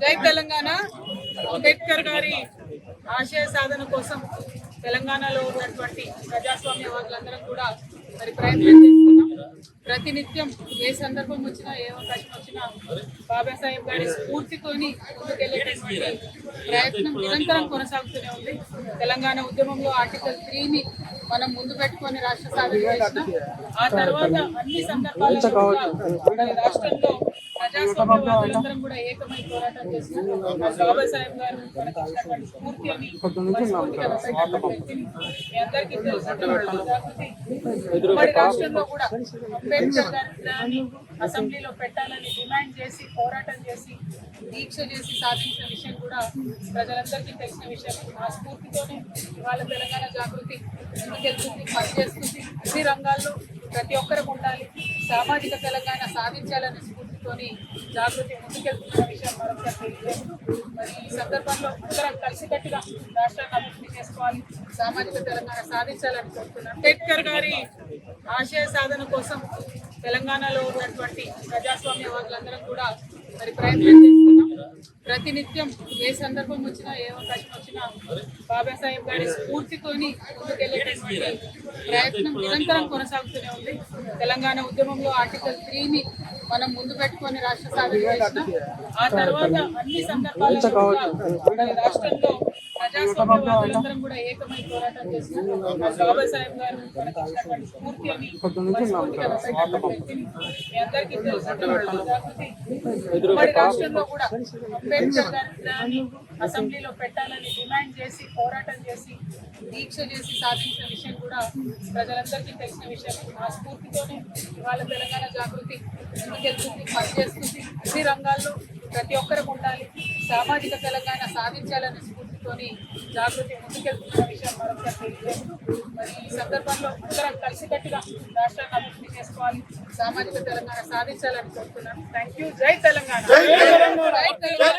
జై తెలంగాణ. అంబేద్కర్ గారి ఆశయ సాధన కోసం తెలంగాణలో ఉన్నటువంటి ప్రజాస్వామ్యవాదులందరం కూడా మరి ప్రయత్నం చేస్తున్నాం. ప్రతినిత్యం ఏ సందర్భం వచ్చినా ఏ అవకాశం వచ్చినా బాబాసాహెబ్ గారి స్ఫూర్తితోని ముందుకెళ్ళేటటువంటి ప్రయత్నం నిరంతరం కొనసాగుతూనే ఉంది. తెలంగాణ ఉద్యమంలో ఆర్టికల్ త్రీని మనం ముందు పెట్టుకొని రాష్ట్ర సాధన చేసినాం ఆ తర్వాత అన్ని సందర్భాల్లో రాష్ట్రంలో ప్రజాస్వామ్యవాదులందరం కూడా ఏకమై పోరాటం చేస్తున్నారు బాబాసాహెబ్ గారు మనకి వ్యక్తిని మీ అందరికీ రాష్ట్రంలో కూడా అసెంబ్లీలో పెట్టాలని డిమాండ్ చేసి పోరాటం చేసి దీక్ష చేసి సాధించిన విషయం కూడా ప్రజలందరికీ తెలిసిన విషయం. ఆ స్ఫూర్తితోనే వాళ్ళ తెలంగాణ జాగృతి ముందుకెళ్తుంది పనిచేస్తుంది. అన్ని రంగాల్లో ప్రతి ఒక్కరికి ఉండాలి. సామాజిక తెలంగాణ సాధించాలనే తీసుకొని జాగృతి ముందుకెళ్తున్న విషయం మరొకసారి తెలియజేస్తూ మరి ఈ సందర్భంలో అందరం కలిసికట్టుగా రాష్ట్రాన్ని అభివృద్ధి చేసుకోవాలి సామాజిక తెలంగాణ సాధించాలని కోరుతున్నాను అంబేద్కర్ గారి ఆశయ సాధన కోసం తెలంగాణలో ఉన్నటువంటి ప్రజాస్వామ్యవాదులందరం కూడా మరి ప్రయత్నం చేస్తున్నాం. ప్రతినిత్యం ఏ సందర్భం వచ్చినా ఏ అవకాశం వచ్చినా బాబాసాహెబ్ గారి స్ఫూర్తితోని ముందుకెళ్ళేటటువంటి ప్రయత్నం నిరంతరం కొనసాగుతూనే ఉంది. తెలంగాణ ఉద్యమంలో ఆర్టికల్ త్రీని మనం ముందు పెట్టుకొని రాష్ట్ర సాధన చేసినాం ఆ తర్వాత అన్ని సందర్భాల్లో రాష్ట్రంలో ప్రజాస్వామ్యవాదులందరం కూడా ఏకమై పోరాటం చేస్తున్నారు బాబాసాహెబ్ గారు మనకి ఇచ్చినటువంటి స్ఫూర్తిని మీ అందరికీ తెలిసినటువంటి జాగృతి ఉమ్మడి రాష్ట్రంలో కూడా అంబేద్కర్ గారి అసెంబ్లీలో పెట్టాలని డిమాండ్ చేసి పోరాటం చేసి దీక్ష చేసి సాధించిన విషయం కూడా ప్రజలందరికీ తెలిసిన విషయం. ఆ స్ఫూర్తితోనే ఇవాళ తెలంగాణ జాగృతి ముందుకెళ్తుంది పనిచేస్తుంది. అన్ని రంగాల్లో ప్రతి ఒక్కరికి ఉండాలి. సామాజిక తెలంగాణ సాధించాలనే స్ఫూర్తితోని జాగృతి ముందుకెళ్తున్న విషయం మరొకసారి తెలియజేస్తూ మరి ఈ సందర్భంలో అందరం కలిసికట్టుగా రాష్ట్రాన్ని అభివృద్ధి చేసుకోవాలి సామాజిక తెలంగాణ సాధించాలని కోరుతున్నాను. థ్యాంక్ యూ జై తెలంగాణ. జై తెలంగాణ.